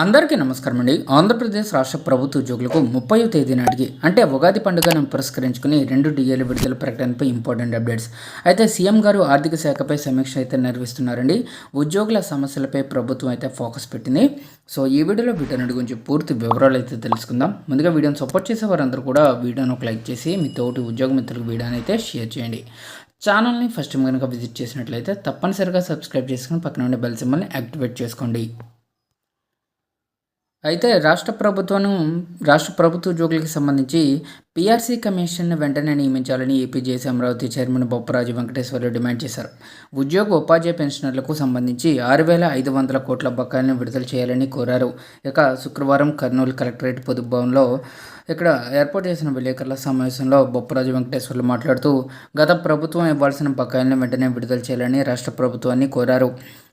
అందరికీ నమస్కారం అండి. ఆంధ్రప్రదేశ్ రాష్ట్ర ప్రభుత్వ ఉద్యోగులకు ముప్పై తేదీ నాటికి అంటే ఉగాది పండుగను పురస్కరించుకుని రెండు డిఏల విడుదల ప్రకటనపై ఇంపార్టెంట్ అప్డేట్స్. అయితే సీఎం గారు ఆర్థిక శాఖపై సమీక్ష అయితే నిర్వహిస్తున్నారండి. ఉద్యోగుల సమస్యలపై ప్రభుత్వం అయితే ఫోకస్ పెట్టింది. సో ఈ వీడియోలో వీటన్నిటి గురించి పూర్తి వివరాలు అయితే తెలుసుకుందాం. ముందుగా వీడియోని సపోర్ట్ చేసే వారందరూ కూడా వీడియోను ఒక లైక్ చేసి మీ తోటి ఉద్యోగ మిత్రులకు వీడియోని అయితే షేర్ చేయండి. ఛానల్ని ఫస్ట్ టైం కనుక విజిట్ చేసినట్లయితే తప్పనిసరిగా సబ్స్క్రైబ్ చేసుకుని పక్కన ఉండే బెల్ సింబల్ని యాక్టివేట్ చేసుకోండి. అయితే రాష్ట్ర ప్రభుత్వం రాష్ట్ర ప్రభుత్వ ఉద్యోగులకు సంబంధించి పీఆర్సీ కమిషన్ను వెంటనే నియమించాలని APJC Amaravati chairman Bopparaju Venkateswararao demand చేశారు. ఉద్యోగ ఉపాధ్యాయ పెన్షనర్లకు సంబంధించి ఆరు వేల ఐదు వందల కోట్ల బకాయిలను విడుదల చేయాలని కోరారు. ఇక శుక్రవారం కర్నూలు కలెక్టరేట్ పొదుపు భవన్లో ఇక్కడ ఏర్పాటు చేసిన విలేకరుల సమావేశంలో బొప్పరాజు వెంకటేశ్వర్లు మాట్లాడుతూ గత ప్రభుత్వం ఇవ్వాల్సిన బకాయిలను వెంటనే విడుదల చేయాలని రాష్ట్ర ప్రభుత్వాన్ని కోరారు.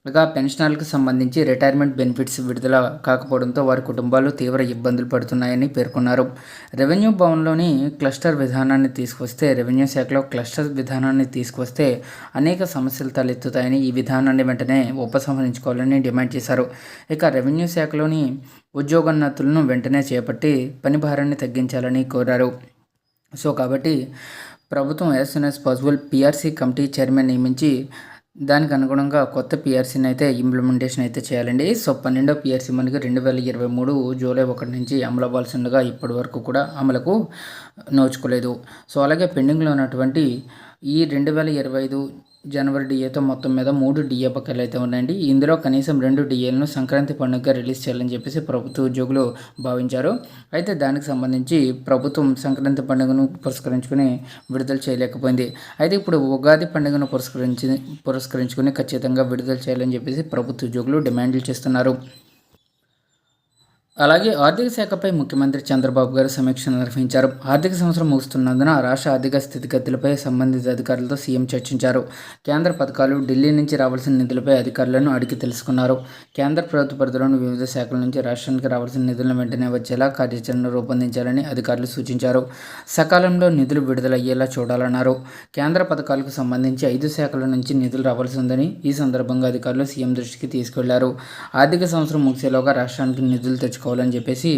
ఇక పెన్షనర్లకు సంబంధించి రిటైర్మెంట్ బెనిఫిట్స్ విడుదల కాకపోవడంతో వారి కుటుంబాలు తీవ్ర ఇబ్బందులు పడుతున్నాయని పేర్కొన్నారు. రెవెన్యూ భవన్లోని క్లస్టర్ విధానాన్ని తీసుకొస్తే రెవెన్యూ శాఖలో క్లస్టర్ విధానాన్ని తీసుకొస్తే అనేక సమస్యలు తలెత్తుతాయని ఈ విధానాన్ని వెంటనే ఉపసంహరించుకోవాలని డిమాండ్ చేశారు. ఇక రెవెన్యూ శాఖలోని ఉద్యోగోన్నతులను వెంటనే చేపట్టి పని భారాన్ని తగ్గించాలని కోరారు. సో కాబట్టి ప్రభుత్వం as soon as possible PRC committee chairman నియమించి దానికి అనుగుణంగా కొత్త పిఆర్సీని అయితే ఇంప్లిమెంటేషన్ అయితే చేయాలండి. సో పన్నెండో పిఆర్సీ మనకి రెండు వేల ఇరవై మూడు జూలై ఒకటి నుంచి అమలు అవ్వాల్సిందిగా ఇప్పటి వరకు కూడా అమలుకు నోచుకోలేదు. సో అలాగే పెండింగ్లో ఉన్నటువంటి ఈ రెండు వేల ఇరవై ఐదు జనవరి డిఏతో మొత్తం మీద మూడు డిఏ బకాయిలు అయితే ఉన్నాయండి. ఇందులో కనీసం రెండు డిఏలను సంక్రాంతి పండుగగా రిలీజ్ చేయాలని చెప్పేసి ప్రభుత్వ ఉద్యోగులు భావించారు. అయితే దానికి సంబంధించి ప్రభుత్వం సంక్రాంతి పండుగను పురస్కరించుకుని విడుదల చేయలేకపోయింది. అయితే ఇప్పుడు ఉగాది పండుగను పురస్కరించి పురస్కరించుకుని ఖచ్చితంగా విడుదల చేయాలని చెప్పేసి ప్రభుత్వ ఉద్యోగులు డిమాండ్లు చేస్తున్నారు. అలాగే ఆర్థిక శాఖపై ముఖ్యమంత్రి చంద్రబాబు గారు సమీక్ష నిర్వహించారు. ఆర్థిక సంవత్సరం ముగుస్తున్నందున రాష్ట్ర ఆర్థిక స్థితిగతులపై సంబంధిత అధికారులతో సీఎం చర్చించారు. కేంద్ర పథకాలు ఢిల్లీ నుంచి రావాల్సిన నిధులపై అధికారులను అడిగి తెలుసుకున్నారు. కేంద్ర ప్రభుత్వ పరిధిలోని వివిధ శాఖల నుంచి రాష్ట్రానికి రావాల్సిన నిధులను వెంటనే వచ్చేలా కార్యాచరణ రూపొందించాలని అధికారులు సూచించారు. సకాలంలో నిధులు విడుదలయ్యేలా చూడాలన్నారు. కేంద్ర పథకాలకు సంబంధించి ఐదు శాఖల నుంచి నిధులు రావాల్సి ఉందని ఈ సందర్భంగా అధికారులు సీఎం దృష్టికి తీసుకెళ్ళారు. ఆర్థిక సంవత్సరం ముగిసేలోగా రాష్ట్రానికి నిధులు తెచ్చుకోవాలి తీసుకోవాలని చెప్పేసి